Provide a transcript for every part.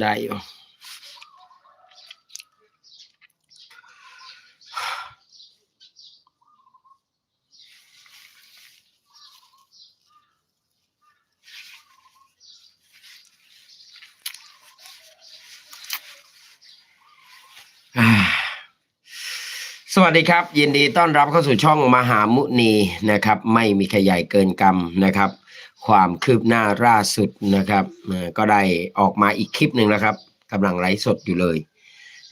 ได้อยู่สวัสดีครับ ยินดีต้อนรับเข้าสู่ช่องมหามุนีนะครับ ไม่มีใครใหญ่เกินกรรมนะครับ ความคืบหน้าล่าสุดนะครับก็ได้ออกมาอีกคลิปหนึ่งนะครับกำลังไลฟ์สดอยู่เลย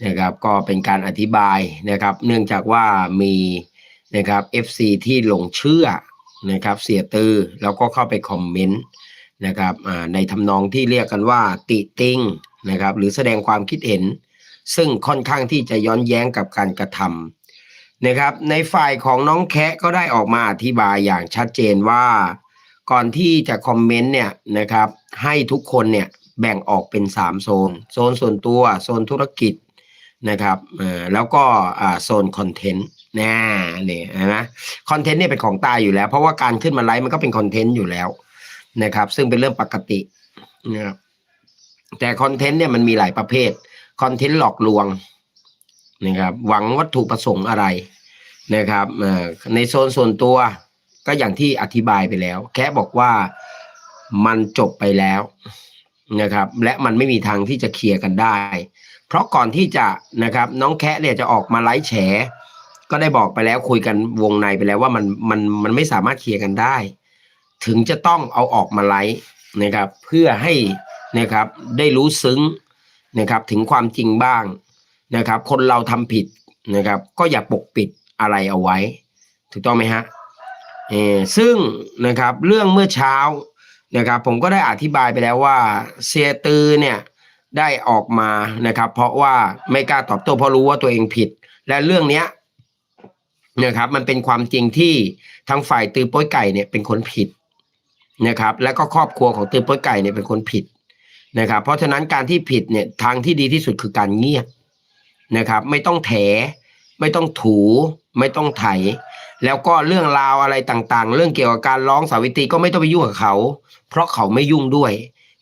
นะครับก็เป็นการอธิบายนะครับ เนื่องจากว่ามีนะครับ FC ที่หลงเชื่อนะครับเสียตือแล้วก็เข้าไปคอมเมนต์นะครับในทำนองที่เรียกกันว่าติติงนะครับหรือแสดงความคิดเห็น ซึ่งค่อนข้างที่จะย้อนแย้งกับการกระทำนะครับในฝ่ายของน้องแคะก็ได้ออกมาอธิบายอย่างชัดเจนว่า ก่อนที่จะคอมเมนต์เนี่ยนะครับให้ทุกคนเนี่ยแบ่งออกเป็น 3 โซน โซนส่วนตัว โซนธุรกิจนะครับแล้วก็โซนคอนเทนต์น่เนี่ยนะคอนเทนต์เนี่ยเป็นของตายอยู่แล้ว เพราะว่าการขึ้นมาไลฟ์มันก็เป็นคอนเทนต์อยู่แล้วนะครับซึ่งเป็นเรื่องปกตินะครับแต่คอนเทนต์เนี่ยมันมีหลายประเภทคอนเทนต์หลอกลวงนะครับหวังวัตถุประสงค์อะไรนะครับในโซนส่วนตัว ก็อย่างที่อธิบายไปแล้ว แค่บอกว่ามันจบไปแล้วนะครับ และมันไม่มีทางที่จะเคลียร์กันได้ เพราะก่อนที่จะนะครับ น้องแคะเนี่ยจะออกมาไลฟ์แฉ ก็ได้บอกไปแล้วคุยกันวงในไปแล้วว่ามันมันมันไม่สามารถเคลียร์กันได้ ถึงจะต้องเอาออกมาไลฟ์นะครับ เพื่อให้นะครับได้รู้ซึ้งนะครับ ถึงความจริงบ้างนะครับ คนเราทำผิดนะครับ ก็อย่าปกปิดอะไรเอาไว้ ถูกต้องไหมฮะ เออซึ่งนะครับเรื่องเมื่อเช้านะครับผมก็ได้อธิบายไปแล้วว่าเซียตือเนี่ยได้ออกมานะครับ เพราะว่าไม่กล้าตอบโต้เพราะรู้ว่าตัวเองผิด และเรื่องเนี้ยนะครับมันเป็นความจริงที่ทางฝ่ายตือป้ยไก่เนี่ยเป็นคนผิดนะครับ และก็ครอบครัวของตือป้ยไก่เนี่ยเป็นคนผิดนะครับ เพราะฉะนั้นการที่ผิดเนี่ยทางที่ดีที่สุดคือการเงียบนะครับ ไม่ต้องแถ ไม่ต้องถู ไม่ต้องไถ แล้วก็เรื่องราวอะไรต่างๆ เรื่องเกี่ยวกับการร้องสาวิตรีก็ไม่ต้องไปยุ่งกับเขา เพราะเขาไม่ยุ่งด้วย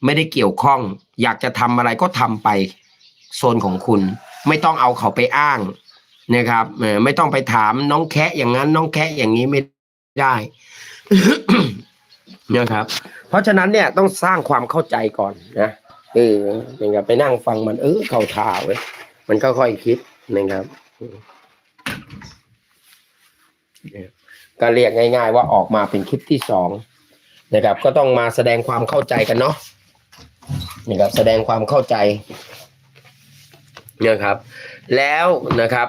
ไม่ได้เกี่ยวข้อง อยากจะทำอะไรก็ทำไปโซนของคุณ ไม่ต้องเอาเขาไปอ้างนะครับไม่ต้องไปถามน้องแคะอย่างนั้น น้องแคะอย่างนี้ไม่ได้นะครับ เพราะฉะนั้นเนี่ยต้องสร้างความเข้าใจก่อนนะเออนะครับไปนั่งฟังมัน เออเข้าท่าเว้ยมันก็ค่อยคิดนะครับ ก็เรียกง่าย ๆ ว่าออกมาเป็นคลิปที่สองนะครับ ก็ต้องมาแสดงความเข้าใจกันเนาะนะครับแสดงความเข้าใจนะครับ แล้วนะครับ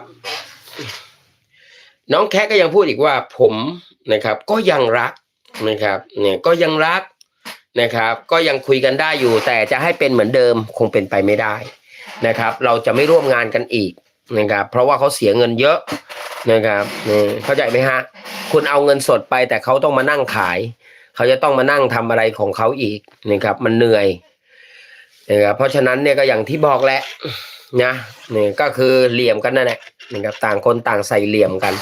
น้องแคก็ยังพูดอีกว่าผมนะครับ ก็ยังรักนะครับ เนี่ยก็ยังรักนะครับ ก็ยังคุยกันได้อยู่ แต่จะให้เป็นเหมือนเดิมคงเป็นไปไม่ได้นะครับ เราจะไม่ร่วมงานกันอีกนะครับ เพราะว่าเขาเสียเงินเยอะ นะครับนี่เข้าใจไหมฮะ คุณเอาเงินสดไปแต่เขาต้องมานั่งขาย เขาจะต้องมานั่งทำอะไรของเขาอีกนะครับ มันเหนื่อยนะครับเพราะฉะนั้นเนี่ยก็อย่างที่บอกแหละนะนี่ก็คือเหลี่ยมกันนั่นแหละนะครับต่างคนต่างใส่เหลี่ยมกัน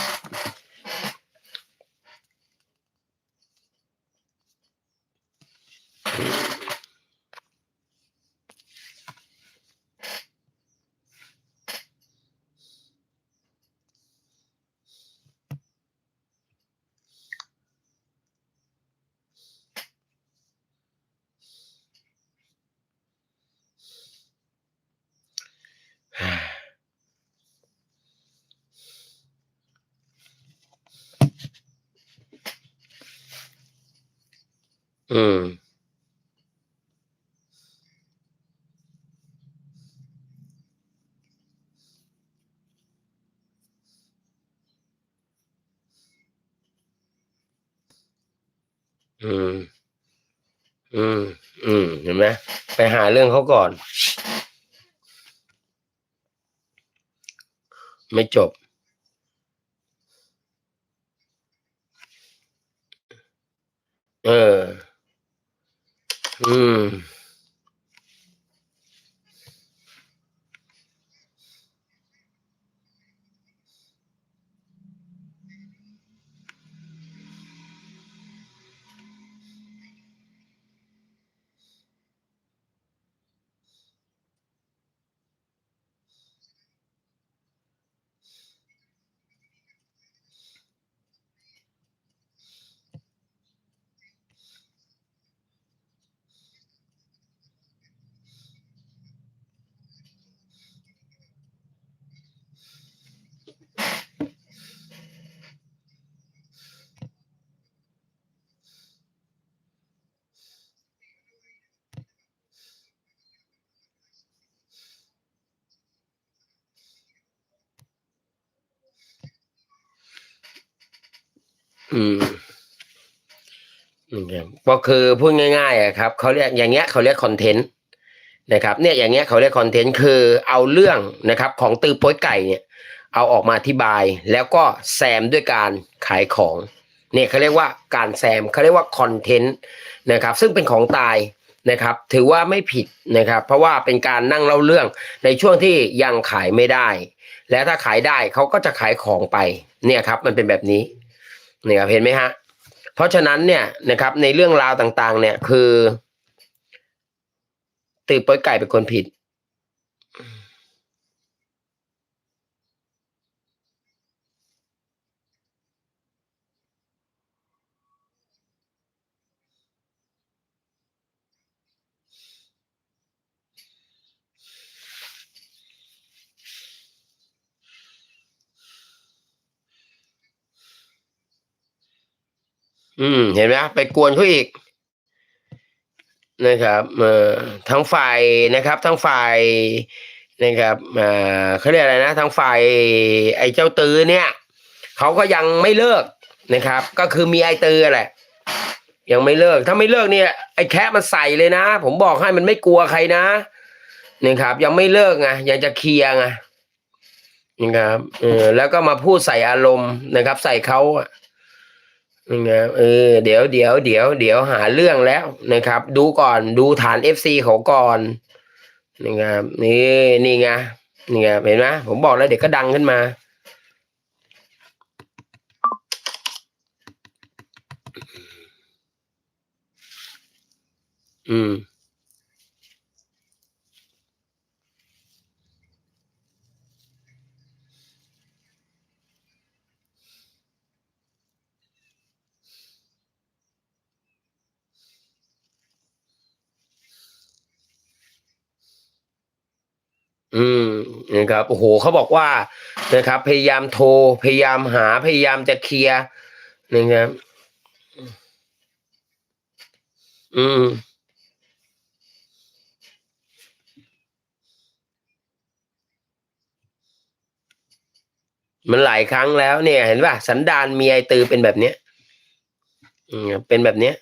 อืมอืม อืม อืม เห็นไหมไปหาเรื่องเขาก่อน ไม่จบ เออ อื อืมนะครับก็คือพูดง่ายๆอะครับเขาเรียกอย่างเงี้ยเขาเรียกคอนเทนต์นะครับ เนี่ยอย่างเงี้ยเขาเรียกคอนเทนต์คือเอาเรื่องนะครับ ของตือป้ยไก่เนี่ย เอาออกมาอธิบาย แล้วก็แซมด้วยการขายของเนี่ยเขาเรียกว่าการแซมเขาเรียกว่าคอนเทนต์นะครับ ซึ่งเป็นของตายนะครับ ถือว่าไม่ผิดนะครับ เพราะว่าเป็นการนั่งเล่าเรื่องในช่วงที่ยังขายไม่ได้ และถ้าขายได้เขาก็จะขายของไปเนี่ยครับ มันเป็นแบบนี้ นี่ครับเห็นไหมฮะ เพราะฉะนั้นเนี่ยนะครับ ในเรื่องราวต่างๆ เนี่ยคือตือป้ยไก่เป็นคนผิด อืม เห็นไหมไปกวนเขาอีกนะครับเอ่อทั้งฝ่ายนะครับ ทั้งฝ่ายนะครับเอ่อเขาเรียกอะไรนะ ทั้งฝ่ายไอ้เจ้าตือเนี่ยเขาก็ยังไม่เลิกนะครับ ก็คือมีไอ้ตือแหละ ยังไม่เลิก ถ้าไม่เลิกเนี่ย ไอ้แคะมันใส่เลยนะ ผมบอกให้มันไม่กลัวใครนะนะครับ ยังไม่เลิกไงยังจะเคลียร์ไงนะครับเออแล้วก็มาพูดใส่อารมณ์นะครับ ใส่เขาอะ นะครับเออเดี๋ยวเดี๋ยวเดี๋ยวเดี๋ยวหาเรื่องแล้วนะครับ ดูก่อนดูฐานเอฟซีเขาก่อนนะครับนี่นี่ไงนี่ไงเห็นไหมผมบอกแล้วเดี๋ยวก็ดังขึ้นมา อืม อืมนะครับโอ้โหเขาบอกว่านะครับ พยายามโทรพยายามหาพยายามจะเคลียร์นะครับอืมมันหลายครั้งแล้วเนี่ย เห็นป่ะสันดานเมียไอตือเป็นแบบเนี้ยอืมเป็นแบบเนี้ย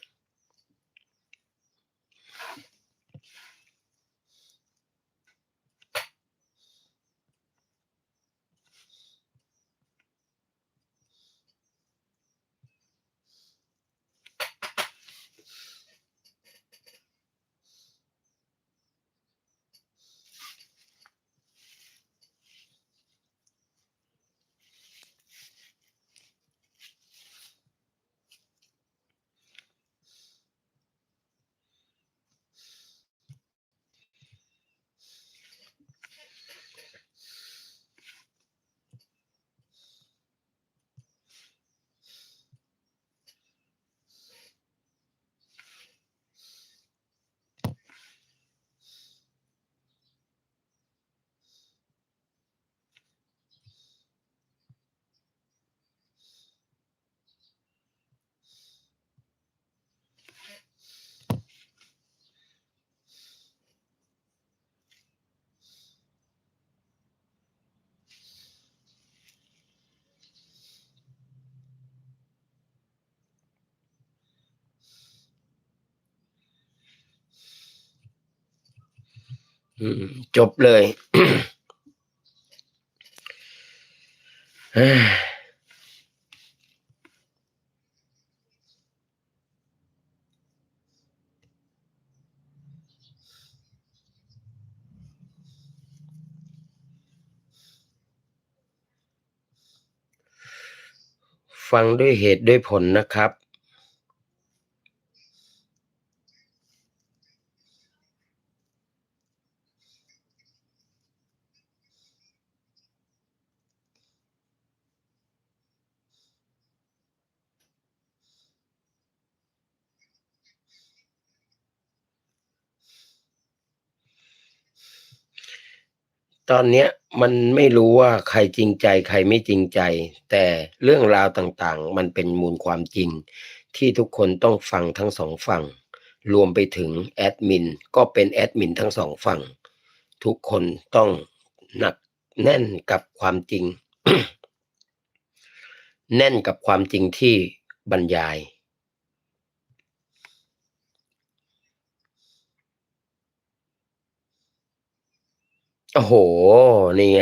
จบเลยฟังด้วยเหตุด้วยผลนะครับ ตอนเนี้ยมันไม่รู้ว่าใครจริงใจใครไม่จริงใจ แต่เรื่องราวต่างๆ มันเป็นมูลความจริง ที่ทุกคนต้องฟังทั้งสองฝั่ง รวมไปถึงแอดมินก็เป็นแอดมินทั้งสองฝั่ง ทุกคนต้องหนักแน่นกับความจริง แน่นกับความจริงที่บรรยาย โอ้โห นี่ไง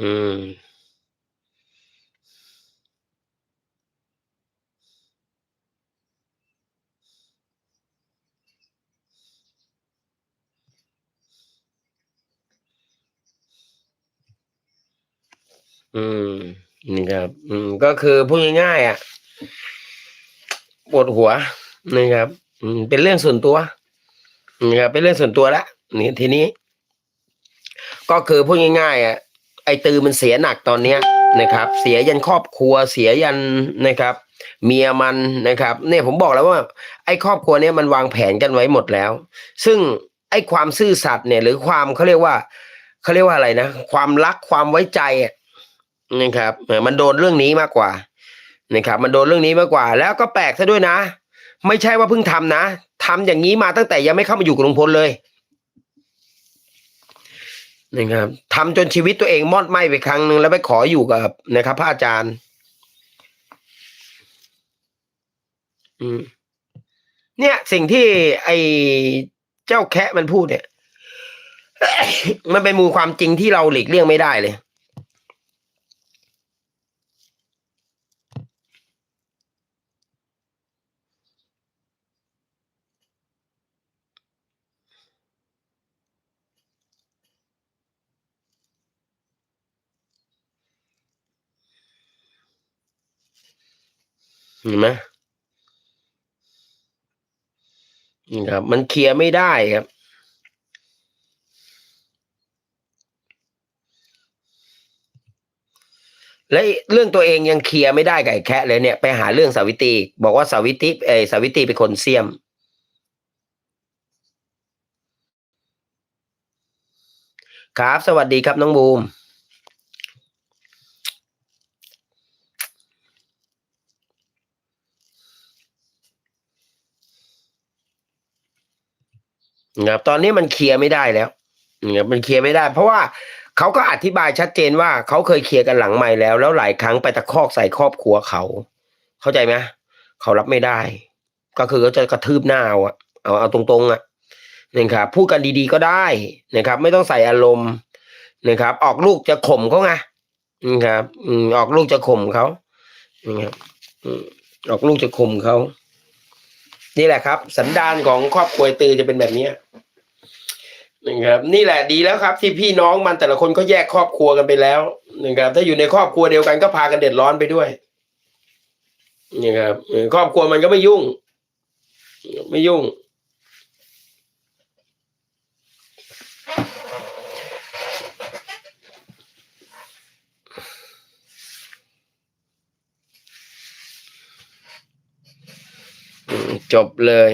อืม อืม นี่ครับ อืม ก็คือพูดง่ายๆอะ ปวดหัวนะครับ อืม เป็นเรื่องส่วนตัวนะครับเป็นเรื่องส่วนตัวละนี่ทีนี้ ก็คือพูดง่ายๆอะไอ้ตือมันเสียหนักตอนเนี้ยนะครับ เสียยันครอบครัวเสียยันนะครับ เมียมันนะครับ เนี่ยผมบอกแล้วว่า ไอ้ครอบครัวเนี้ยมันวางแผนกันไว้หมดแล้ว ซึ่งไอ้ความซื่อสัตย์เนี่ย หรือความเขาเรียกว่าเขาเรียกว่าอะไรนะความรักความไว้ใจอะนะครับมันโดนเรื่องนี้มากกว่านะครับ มันโดนเรื่องนี้มากกว่า แล้วก็แปลกซะด้วยนะ ไม่ใช่ว่าเพิ่งทำนะทำอย่างนี้มาตั้งแต่ยังไม่เข้ามาอยู่กับลุงพลเลย นะครับทำจนชีวิตตัวเองมอดไหม้ไปครั้งหนึ่งแล้วไปขออยู่กับนะครับพระอาจารย์ อืม เนี่ยสิ่งที่ไอเจ้าแคะมันพูดเนี่ย มันเป็นมูลความจริงที่เราหลีกเลี่ยงไม่ได้เลย เห็นไหมนี่ครับ มันเคลียร์ไม่ได้ครับและเรื่องตัวเองยังเคลียร์ไม่ได้กับไอ้แคะเลยเนี่ยไปหาเรื่องสาวิตีบอกว่าสาวิตีเอสาวิตีเป็นคนเสียม ครับ สวัสดีครับน้องบูม นะครับตอนนี้มันเคลียร์ไม่ได้แล้วนะครับมันเคลียร์ไม่ได้ เพราะว่าเขาก็อธิบายชัดเจนว่าเขาเคยเคลียร์กันหลังไม่แล้ว แล้วหลายครั้งไปตะคอกใส่ครอบครัวเขา เข้าใจไหมเขารับไม่ได้ ก็คือเขาจะกระทืบหน้าเอาอะเอาเอาตรงๆอะนะครับพูดกันดีๆก็ได้นะครับ ไม่ต้องใส่อารมณ์นะครับ ออกลูกจะข่มเขาไงนะครับออกลูกจะข่มเขานะครับออกลูกจะข่มเขา นี่แหละครับ สันดานของครอบครัวตือจะเป็นแบบนี้นะครับนี่แหละดีแล้วครับ ที่พี่น้องมันแต่ละคนก็แยกครอบครัวกันไปแล้วนะครับถ้าอยู่ในครอบครัวเดียวกันก็พากันเดือดร้อนไปด้วยนะครับครอบครัวมันก็ไม่ยุ่ง ไม่ยุ่ง จบเลย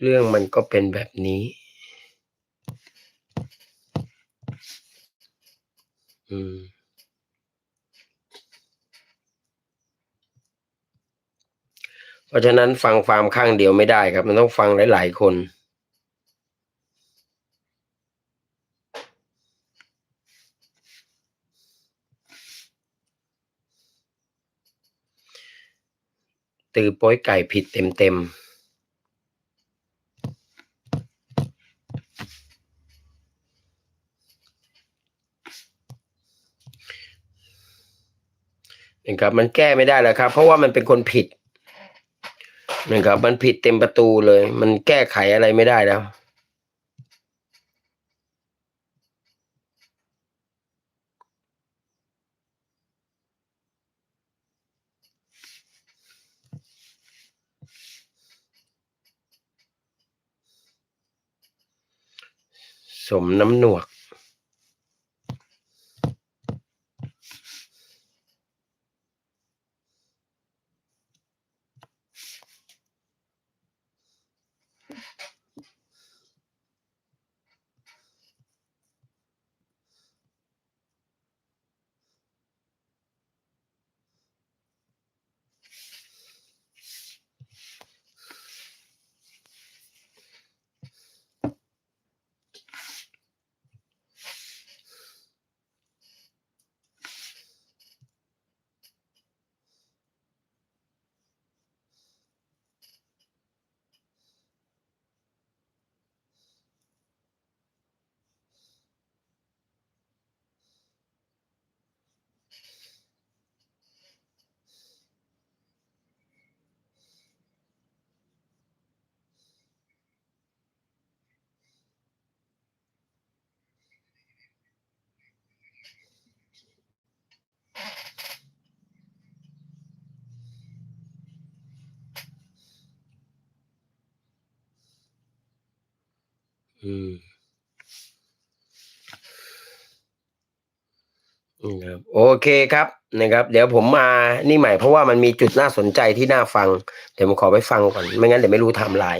เรื่องมันก็เป็นแบบนี้ อืม เพราะฉะนั้นฟังฟาร์มข้างเดียวไม่ได้ครับ มันต้องฟังหลาย ๆ คนตือโป้ยไก่ผิดเต็มๆ ครับ มันแก้ไม่ได้แล้วครับ เพราะว่ามันเป็นคนผิดนะครับ มันผิดเต็มประตูเลย มันแก้ไขอะไรไม่ได้แล้วสมน้ำหนวก อืมครับโอเคครับนะครับ เดี๋ยวผมมานี่ใหม่เพราะว่ามันมีจุดน่าสนใจที่น่าฟัง เดี๋ยวผมขอไปฟังก่อน ไม่งั้นเดี๋ยวไม่รู้ไทำลาย